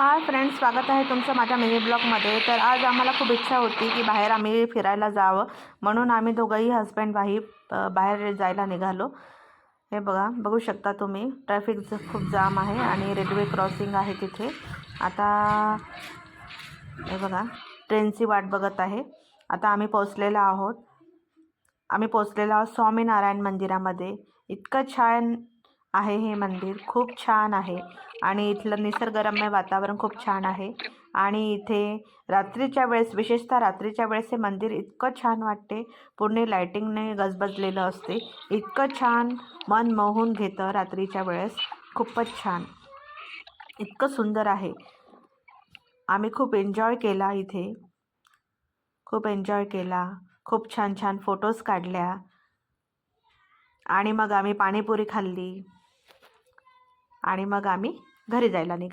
Hi friends स्वागत आहे तुमचं माझ्या मिनी ब्लॉगमध्ये. तर आज आम्हाला खूप इच्छा होती की बाहेर आम्ही फिरायला जावं. म्हणून आम्ही दोघंही हस्बंड वाईफ बाहेर जायला निघालो. हे बघा बघू शकता तुम्ही. ट्रॅफिक खूप जाम आहे आणि रेल्वे क्रॉसिंग आहे तिथे. आता हे बघा ट्रेनची वाट बघत आहे. आता आम्ही पोचलेलो आहोत. आम्ही पोचलेलो आहोत स्वामीनारायण मंदिरामध्ये. इतकं छान आहे हे मंदिर. खूप छान आहे. आणि इथलं निसर्गरम्य वातावरण खूप छान आहे. आणि इथे रात्रीच्या वेळेस विशेषतः रात्रीच्या वेळेस हे मंदिर इतकं छान वाटते. पूर्ण लायटिंगने गजबजलेलं असते. इतकं छान मन मोहून घेतं रात्रीच्या वेळेस. खूपच छान. इतकं सुंदर आहे. आम्ही खूप एन्जॉय केला इथे. खूप एन्जॉय केला. खूप छान छान फोटोज काढल्या. आणि मग आम्ही पाणीपुरी खाल्ली. आणि मग आम्ही घरी जायला निघा